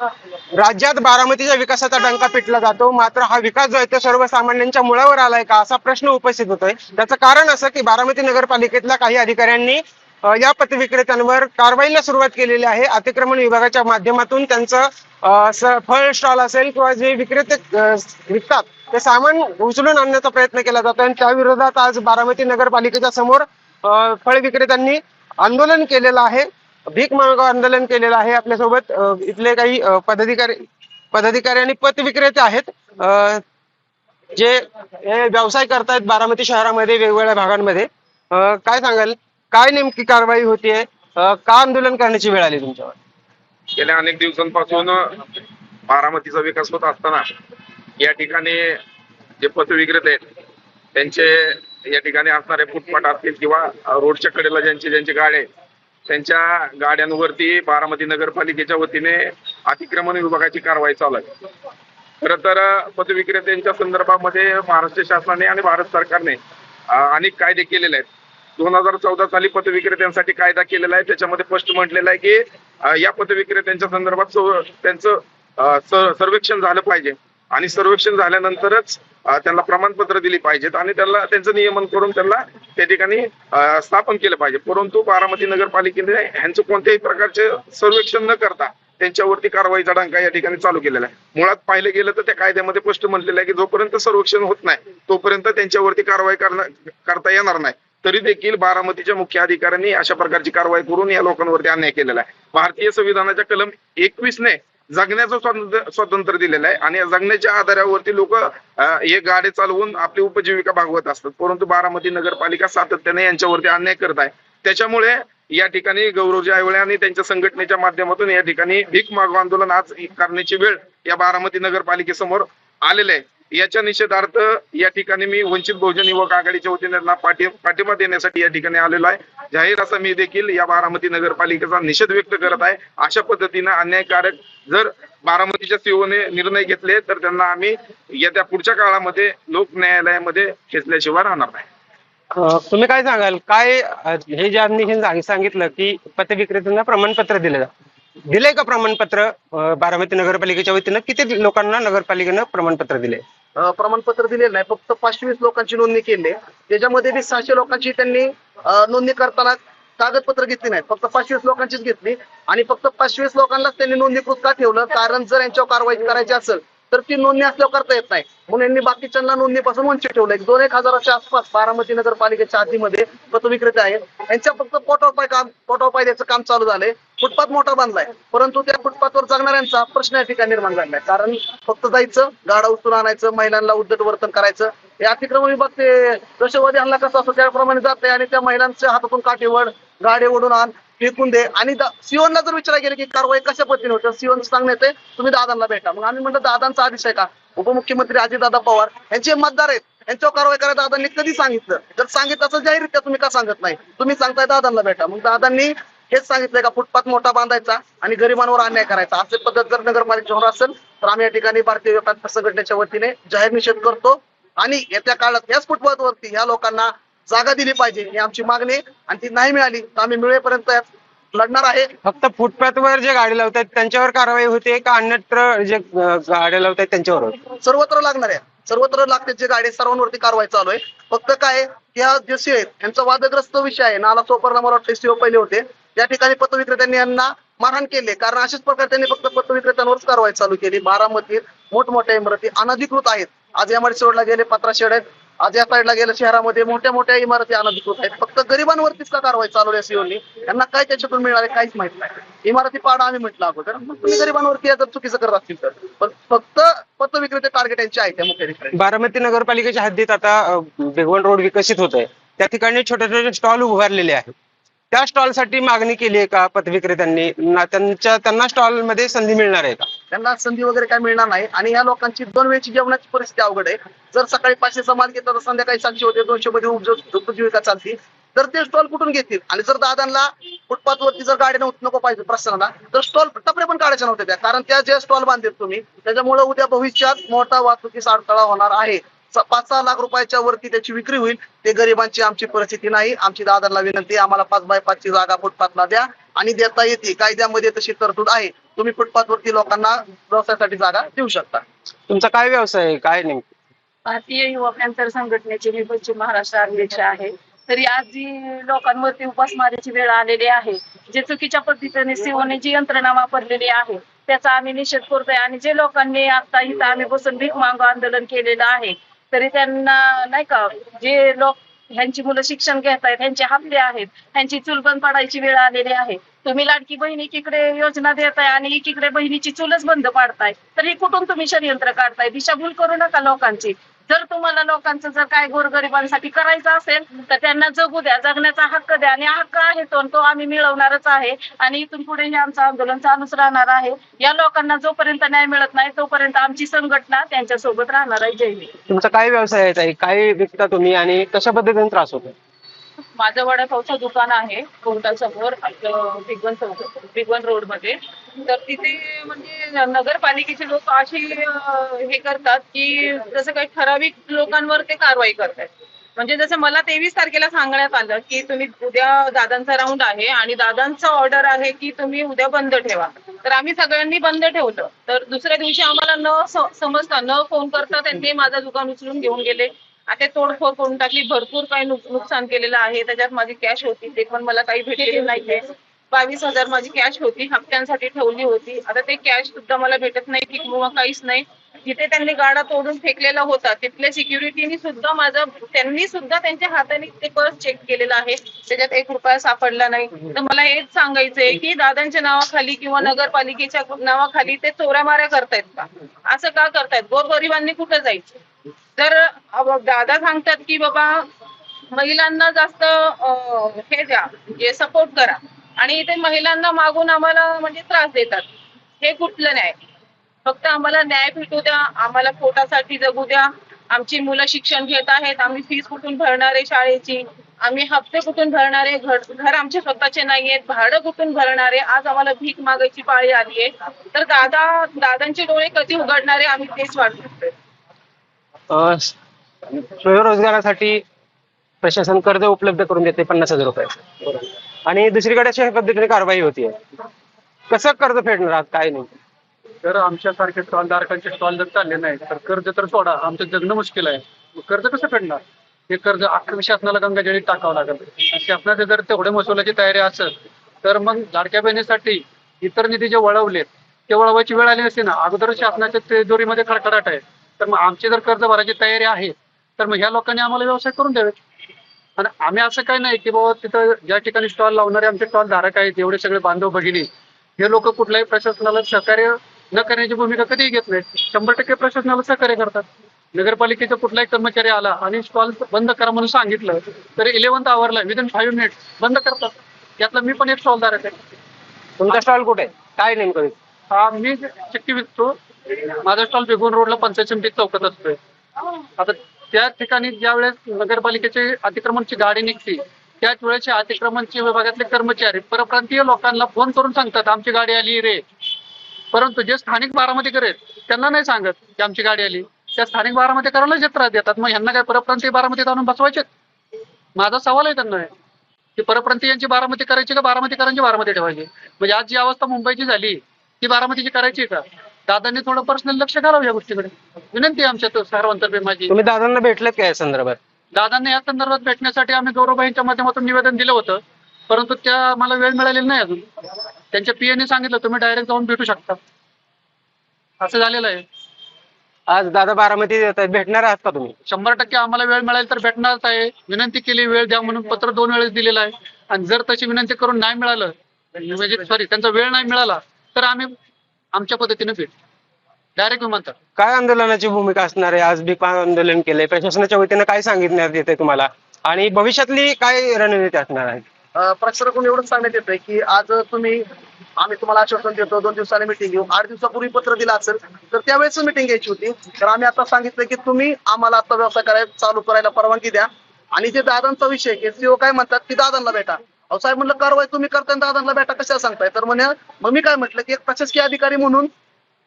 राज्यात बारामतीच्या विकासाचा डंका पिटला जातो. मात्र हा विकास जो आहे तो सर्वसामान्यांच्या मुळावर आलाय का असा प्रश्न उपस्थित होतोय. त्याचं कारण असं की बारामती नगरपालिकेतल्या काही अधिकाऱ्यांनी या पतविक्रेत्यांवर कारवाईला सुरुवात केलेली आहे. अतिक्रमण विभागाच्या माध्यमातून त्यांचं फळ स्टॉल असेल किंवा जे विक्रेते विकतात ते सामान उचलून आणण्याचा प्रयत्न केला जातो आणि त्या विरोधात आज बारामती नगरपालिकेच्या समोर फळ विक्रेत्यांनी आंदोलन केलेलं आहे. भीक मागो आंदोलन केलेलं आहे आपल्यासोबत. इथले काही पदाधिकारी पदाधिकारी आणि पत विक्रेते आहेत. जे व्यवसाय करतायत बारामती शहरामध्ये वेगवेगळ्या भागांमध्ये. काय सांगाल? काय नेमकी कारवाई होतीये? का आंदोलन करण्याची वेळ आली तुमच्यावर? गेल्या अनेक दिवसांपासून बारामतीचा विकास होत असताना या ठिकाणी जे पत विक्रेते आहेत त्यांचे या ठिकाणी असणारे फुटपाट असतील किंवा रोडच्या कडेला ज्यांचे ज्यांचे गाडे त्यांच्या गाड्यांवरती बारामती नगरपालिकेच्या वतीने अतिक्रमण विभागाची कारवाई चालू आहे. खरं तर पदविक्रेत्यांच्या संदर्भामध्ये महाराष्ट्र शासनाने आणि भारत सरकारने अनेक कायदे केलेले आहेत. दोन हजार चौदा साली पदविक्रेत्यांसाठी कायदा केलेला आहे. त्याच्यामध्ये स्पष्ट म्हटलेलं आहे की या पथ विक्रेत्यांच्या संदर्भात त्यांचं सर्वेक्षण झालं पाहिजे. आणि सर्वेक्षण झाल्यानंतरच त्यांना प्रमाणपत्र दिली पाहिजेत आणि त्यांना त्यांचं नियमन करून त्यांना त्या ठिकाणी स्थापन केलं पाहिजे. परंतु बारामती नगरपालिकेने ह्यांचं कोणत्याही प्रकारचे सर्वेक्षण न करता त्यांच्यावरती कारवाईचा डंका या ठिकाणी चालू केलेला आहे. मुळात पाहिलं गेलं तर त्या कायद्यामध्ये स्पष्ट म्हटलेलं आहे की जोपर्यंत सर्वेक्षण होत नाही तोपर्यंत त्यांच्यावरती कारवाई करता येणार नाही. तरी देखील बारामतीच्या मुख्य अधिकाऱ्यांनी अशा प्रकारची कारवाई करून या लोकांवरती अन्याय केलेला आहे. भारतीय संविधानाच्या कलम एकवीस ने जगण्याचं स्वातंत्र्य स्वातंत्र्य दिलेलं आहे. आणि जगण्याच्या आधारावरती लोक हे गाडे चालवून आपली उपजीविका भागवत असतात. परंतु बारामती नगरपालिका सातत्याने यांच्यावरती अन्याय करत आहे. त्याच्यामुळे या ठिकाणी गौरवजी आयवळे आणि त्यांच्या संघटनेच्या माध्यमातून या ठिकाणी भीक मागो आंदोलन आज करण्याची वेळ या बारामती नगरपालिकेसमोर आलेले आहे. याच्या निषेधार्थ या ठिकाणी मी वंचित बहुजन युवक आघाडीच्या वतीने पाठी पाठिंबा देण्यासाठी या ठिकाणी आलेलो आहे. जाहीर असा मी देखील या बारामती नगरपालिकेचा निषेध व्यक्त करत आहे. अशा पद्धतीनं अन्यायकारक जर बारामतीच्या सीओने निर्णय घेतले तर त्यांना आम्ही येत्या पुढच्या काळामध्ये लोक न्यायालयामध्ये खेचल्याशिवाय राहणार नाही. तुम्ही काय सांगाल? काय हे ज्यांनी सांगितलं की पथ विक्रेत्यांना प्रमाणपत्र दिलं जातं दिलंय का प्रमाणपत्र बारामती नगरपालिकेच्या वतीनं? किती लोकांना नगरपालिकेनं प्रमाणपत्र दिले प्रमाणपत्र दिलेलं नाही. फक्त पाचशे वीस लोकांची नोंदणी केली. आहे त्याच्यामध्ये बी सहाशे लोकांची त्यांनी नोंदणी करताना कागदपत्र घेतली नाहीत. फक्त पाचशे वीस लोकांचीच घेतली. आणि फक्त पाचशे वीस लोकांनाच त्यांनी नोंदणीकृत का ठेवलं? कारण जर यांच्यावर कारवाई करायची असेल तर ती नोंदणी असल्यावर करता येत नाही. म्हणून यांनी बाकीच्यांना नोंदणीपासून वंचित ठेवलं. एक दोन एक हजाराच्या आसपास बारामती नगरपालिकेच्या आधीमध्ये पतविक्रेते आहेत यांच्या फक्त पोटावर पाय काम पोटावर द्यायचं काम चालू झालंय. फुटपाथ मोठा बांधलाय. परंतु त्या फुटपाथवर जगणाऱ्यांचा प्रश्न या ठिकाणी निर्माण झालाय कारण फक्त जायचं गाडा उचलून आणायचं महिलांना उद्धट वर्तन करायचं. हे अतिक्रमण विभाग ते दहशतवादी हल्ला कसा असतो त्याप्रमाणे जाते आणि त्या महिलांच्या हातातून काठीवड गाडे ओढून आण फेकून दे. आणि सीओनला जर विचारायला गेले की कारवाई कशा पद्धतीने होते? सीओन सांगण्यात येते तुम्ही दादांना भेटा. मग आम्ही म्हणतो दादांचा आदेश आहे का? उपमुख्यमंत्री अजितदादा पवार यांचे मतदार आहेत. यांच्यावर कारवाई करायला दादांनी कधी सांगितलं? जर सांगितलं असं जाहीररित्या तुम्ही का सांगत नाही? तुम्ही सांगताय दादांना भेटा. मग दादांनी हेच सांगितलंय का फुटपाथ मोठा बांधायचा आणि गरिबांवर अन्याय करायचा. असे पद्धत जर नगरपालिकेवर असेल तर आम्ही या ठिकाणी भारतीय व्यापार संघटनेच्या वतीने जाहीर निषेध करतो. आणि येत्या काळात याच फुटपाथवरती ह्या लोकांना जागा दिली पाहिजे ही आमची मागणी. आणि ती नाही मिळाली तर आम्ही मिळेपर्यंत यात लढणार आहे. फक्त फुटपाथवर जे गाडी लावतात त्यांच्यावर कारवाई होते का अन्यत्र जे गाड्या लावतात त्यांच्यावर सर्वत्र लागणार आहे. सर्वत्र लागते जे गाडी सर्वांवरती कारवाई चालू आहे. फक्त काय ह्या जे सीओ आहेत यांचा वादग्रस्त विषय आहे. नाला सोपरला मला वाटतं सीओ पहिले होते. त्या ठिकाणी पथविक्रेत्यांनी यांना मारहाण केले. कारण अशाच प्रकारे त्यांनी फक्त पथविक्रेत्यांवरच कारवाई चालू केली. बारामतीत मोठमोठ्या इमारती अनधिकृत आहेत. आज एमआयडी रोडला गेले पत्रा शेड आहेत. आज या साईडला गेल्या शहरामध्ये मोठ्या मोठ्या इमारती अनधिकृत आहेत. फक्त गरिबांवरतीच का कारवाई चालू आहे सीओनी यांना काय त्याच्यातून मिळाले काहीच माहीत नाही. इमारती पाडा आम्ही म्हटलं अगोदर. मग तुम्ही गरिबांवरती जर चुकीचं करत असतील तर. पण फक्त पथविक्रेते टार्गेट यांचे आहेत मुख्य बारामती नगरपालिकेच्या हद्दीत आता अ, भिगवण रोड विकसित होत आहे त्या ठिकाणी छोटे छोटे स्टॉल उभारलेले आहेत. त्या स्टॉलसाठी मागणी केली आहे का पथविक्रेत्यांनी त्यांच्या त्यांना स्टॉलमध्ये संधी मिळणार आहे का? त्यांना संधी वगैरे काय मिळणार नाही. आणि या लोकांची दोन वेळची जेवणाची परिस्थिती अवघड आहे. जर सकाळी पाचशे समाज घेतला तर संध्याकाळी सातशे होते दोनशे मध्ये उपजीविका चालतील तर ते स्टॉल कुठून घेतील? आणि जर दादांना फुटपाथ वरती जर गाडी नव्हती नको पाहिजे प्रश्नाला तर स्टॉल टपरे पण काढायचे नव्हते त्या. कारण त्या जे स्टॉल बांधतील तुम्ही त्याच्यामुळे उद्या भविष्यात मोठा वाहतुकीचा अडथळा होणार आहे. पाच सहा लाख रुपयाच्या वरती त्याची विक्री होईल. ते गरिबांची आमची परिस्थिती नाही. आमची दादांना विनंती आहे, आम्हाला पाच बाय पाचची जागा फुटपाथला द्या आणि देता येते. कायद्यामध्ये तशी तरतूद आहे. तुम्ही फुटपाथवरती लोकांना व्यवसायासाठी जागा देऊ शकता. तुमचा काय व्यवसाय आहे? काय नेमकं? भारतीय युवा पॅंथर संघटनेचे मी पश्चिम महाराष्ट्र अध्यक्ष आहे. तरी आज जी लोकांवरती उपासमारीची वेळ आलेली आहे. जे चुकीच्या पद्धतीने सीओने जी यंत्रणा वापरलेली आहे त्याचा आम्ही निषेध करतोय. आणि जे लोकांनी आता इथं आम्ही बसून भीक मागो आंदोलन केलेलं आहे तरी त्यांना नाही का जे लोक ह्यांची मुलं शिक्षण घेत आहेत ह्यांचे हप्ते आहेत ह्यांची चूल बंद पाडायची वेळ आलेली आहे. तुम्ही लाडकी बहीण एकीकडे योजना देताय आणि एकीकडे बहिणीची चूलच बंद पाडताय. तर हे कुठून तुम्ही षडयंत्र काढताय? दिशाभूल करू नका लोकांची. जर तुम्हाला लोकांचं जर काय गोरगरिबांसाठी करायचं असेल तर त्यांना जगू द्या. जगण्याचा हक्क द्या. आणि हक्क आहे तो तो आम्ही मिळवणारच आहे. आणि इथून पुढे हे आमचं आंदोलन चालूच राहणार आहे. या लोकांना जोपर्यंत न्याय मिळत नाही तोपर्यंत आमची संघटना त्यांच्यासोबत राहणार आहे. जय तुमचा काय व्यवसाय आहे काय विकता तुम्ही? आणि कशा पद्धतीने त्रास होतो माझं वडापावचं दुकान आहे कोर्टासमोर आपलं भिगवण चौक भिगवण रोडमध्ये तर तिथे म्हणजे नगरपालिकेचे लोक अशी हे करतात की जसं काही ठराविक लोकांवर ते कारवाई करतात म्हणजे जसं मला तेवीस तारखेला सांगण्यात आलं की तुम्ही उद्या दादांचा राऊंड आहे आणि दादांचा ऑर्डर आहे की तुम्ही उद्या बंद ठेवा. तर आम्ही सगळ्यांनी बंद ठेवलं. तर दुसऱ्या दिवशी आम्हाला न समजता न फोन करता त्यांनी माझं दुकान उचलून घेऊन गेले. आता तोडफोड करून टाकली. भरपूर काही नुकसान केलेलं आहे. त्याच्यात माझी कॅश होती. ते पण मला काही भेटलेली नाहीये. बावीस हजार माझी कॅश होती. हप्त्यांसाठी ठेवली होती. आता ते कॅश सुद्धा मला भेटत नाही. की किंवा काहीच नाही. जिथे त्यांनी गाडा तोडून फेकलेला होता तिथल्या सिक्युरिटीनी सुद्धा माझं त्यांनी सुद्धा त्यांच्या हाताने ते पर्स चेक केलेलं आहे. त्याच्यात एक रुपया सापडला नाही. तर मला हेच सांगायचंय की दादांच्या नावाखाली किंवा नगरपालिकेच्या नावाखाली ते चोऱ्या माऱ्या करतायत का? असं का करतायत? गोरगरिबांनी कुठं जायचं? तर दादा सांगतात की बाबा महिलांना जास्त हे द्या म्हणजे सपोर्ट करा. आणि ते महिलांना मागून आम्हाला म्हणजे त्रास देतात. हे कुठलं न्याय? फक्त आम्हाला न्याय भेटू द्या आम्हाला पोटासाठी जगू द्या. आमची मुलं शिक्षण घेत आहेत आम्ही फीस कुठून भरणार आहे शाळेची? आम्ही हप्ते कुठून भरणार आहे? घर घर आमचे स्वतःचे नाहीयेत भाडं कुठून भरणार आहे? आज आम्हाला भीक मागायची पाळी आली आहे. तर दादा दादांचे डोळे कधी उघडणार आहे आम्ही तेच वाट बघतोय अं, स्वयंरोजगारासाठी प्रशासन कर्ज उपलब्ध करून देते पन्नास हजार रुपये. आणि दुसरीकडे अशा पद्धतीने कारवाई होतीये. कसं कर्ज फेडणार आहात? काय नाही. तर आमच्यासारखे स्टॉल धारकांचे स्टॉल जर चालले नाही तर कर्ज तर सोडा. आमचं जगणं मुश्किल आहे. मग कर्ज कसं फेडणार? हे कर्ज अख्खं शासनाला गंगाजळीत टाकावं लागेल. आणि शासनाचे जर तेवढे महसुलाची तयारी असेल तर मग लाडक्या बहिणीसाठी इतर निधी जे वळवलेत ते वळवायची वेळ आली नसते ना अगोदर शासनाच्या तिजोरीमध्ये खडखडाट आहे. तर मग आमची जर कर्ज भरायची तयारी आहे तर मग ह्या लोकांनी आम्हाला व्यवसाय करून द्यावे. आणि आम्ही असं काही नाही की बाबा तिथं ज्या ठिकाणी स्टॉल लावणारे आमचे स्टॉल धारक आहेत एवढे सगळे बांधव भगिनी हे लोक कुठल्याही प्रशासनाला सहकार्य न करण्याची भूमिका कधीही घेत नाहीत. शंभर टक्के प्रशासनाला सहकार्य करतात. नगरपालिकेचा कुठलाही कर्मचारी आला आणि स्टॉल बंद करा म्हणून सांगितलं तर इलेव्हन्थ आवरला विदिन फाईव्ह मिनिट बंद करतात. यातला मी पण एक स्टॉल धारक आहे. तुमचा स्टॉल कुठे? काय नेमकं? हा मी चक्की विकतो. माझा स्टॉल बेगून रोडला पंचायत समिती चौकात असतोय. आता त्या ठिकाणी ज्या वेळेस नगरपालिकेची अतिक्रमणची गाडी निघते त्याच वेळेस अतिक्रमणचे विभागातले कर्मचारी परप्रांतीय लोकांना फोन करून सांगतात आमची गाडी आली रे. परंतु जे स्थानिक बारामतीकर आहेत त्यांना नाही सांगत की आमची गाडी आली. त्या स्थानिक बारामतीकरांना जे त्रास देतात मग यांना काय परप्रांतीय बारामतीत आणून बसवायचे माझा सवाल आहे त्यांना. की परप्रांतीयांची बारामती करायची का बारामतीकरांची बारामती ठेवायची? म्हणजे आज जी अवस्था मुंबईची झाली ती बारामतीची करायची का? दादांनी थोडं पर्सनल लक्ष घालावं या गोष्टीकडे. विनंती आहे आमच्या तो सर्वांतर्फे माझी. तुम्ही दादांना भेटलेत का या संदर्भात? दादांना या संदर्भात भेटण्यासाठी आम्ही गौरवबाईंच्या माध्यमातून निवेदन दिलं होतं. परंतु त्या मला वेळ मिळालेली नाही अजून. त्यांच्या पीएने सांगितलं तुम्ही डायरेक्ट जाऊन भेटू शकता. असं झालेलं आहे. आज दादा बारामती येत आहेत भेटणार आहात का तुम्ही? शंभर टक्के आम्हाला वेळ मिळाली तर भेटणारच आहे. विनंती केली वेळ द्या म्हणून पत्र दोन वेळेस दिलेलं आहे. आणि जर तशी विनंती करून नाही मिळालं म्हणजे सॉरी त्यांचा वेळ नाही मिळाला तर आम्ही आमच्या पद्धतीने भेट डायरेक्ट विमानतळ. काय आंदोलनाची भूमिका असणार आहे? आज बिग आंदोलन केलंय. प्रशासनाच्या वतीनं काय सांगितण्यात येते तुम्हाला? आणि भविष्यातली काय रणनीती असणार आहे? प्रशासनाकडून एवढंच सांगण्यात येतंय की आज तुम्ही आम्ही तुम्हाला आश्वासन देतो दोन दिवसांनी मिटिंग घेऊ. आठ दिवसापूर्वी पत्र दिलं असेल तर त्यावेळेस मिटिंग घ्यायची होती. तर आम्ही आता सांगितलं की तुम्ही आम्हाला आता व्यवसाय करायला चालू करायला परवानगी द्या. आणि जे दादांचा विषय सीओ काय म्हणतात की दादांना भेटा. अहो साहेब म्हणलं कारवाई तुम्ही करताय दादांना भेटा कशाला सांगताय? तर म्हणे मग मी काय म्हटलं की एक प्रशासकीय अधिकारी म्हणून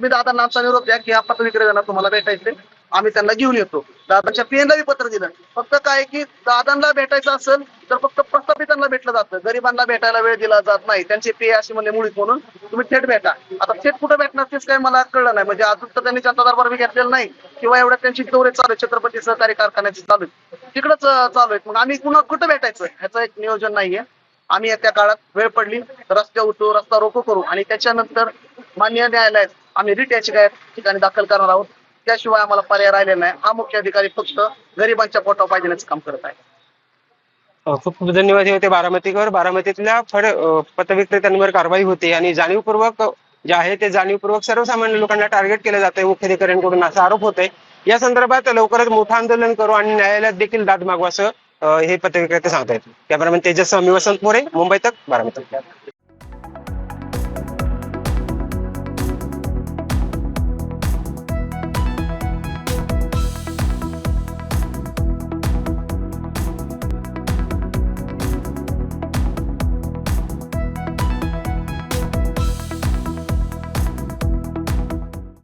मी दादांना आमचा निरोप द्या की आपण पत्र विक्रेत्यांना तुम्हाला भेटायचे आम्ही त्यांना घेऊन येतो. दादांच्या पीएनला बी पत्र दिलं. फक्त काय की दादांना भेटायचं असेल तर फक्त प्रस्थापितांना भेटलं जातं. गरिबांना भेटायला वेळ दिला जात नाही. त्यांचे पे असे म्हणले मुळीत म्हणून तुम्ही थेट भेटा. आता थेट कुठं भेटणार तेच काय मला कळलं नाही. म्हणजे अजून तर त्यांनी जनता दरबार घेतलेलं घेतलेला नाही. किंवा एवढ्या त्यांची दौरे चालू आहे छत्रपती सहकारी कारखान्याचे चालू आहेत. तिकडंच चालू आहेत. मग आम्ही पुन्हा कुठं भेटायचं? ह्याचं एक नियोजन नाहीये. आम्ही येत्या काळात वेळ पडली तर उठू रस्ता रोको करू. आणि त्याच्यानंतर मान्य न्यायालयात आम्ही रिट याचिका या ठिकाणी दाखल करणार आहोत. त्याशिवाय आम्हाला पर्याय राहिलेला नाही. हा मुख्य अधिकारी फक्त गरिबांच्या पोटावर पाहिजे काम करत आहे. खूप खूप धन्यवाद. हे होते बारामतीवर बारामतीतल्या फळ पतविक्रेत्यांवर कारवाई होते आणि जाणीवपूर्वक जे आहे ते जाणीवपूर्वक सर्वसामान्य लोकांना टार्गेट केलं जातंय. मुख्याधिकाऱ्यांकडून असा आरोप होतोय. या संदर्भात लवकरच मोठं आंदोलन करू आणि न्यायालयात देखील दाद मागू असं हे पत्रकारिता सांगतायत. त्याप्रमाणे तेजस्वामी मी वसंत मोरे मुंबई तक बारामती.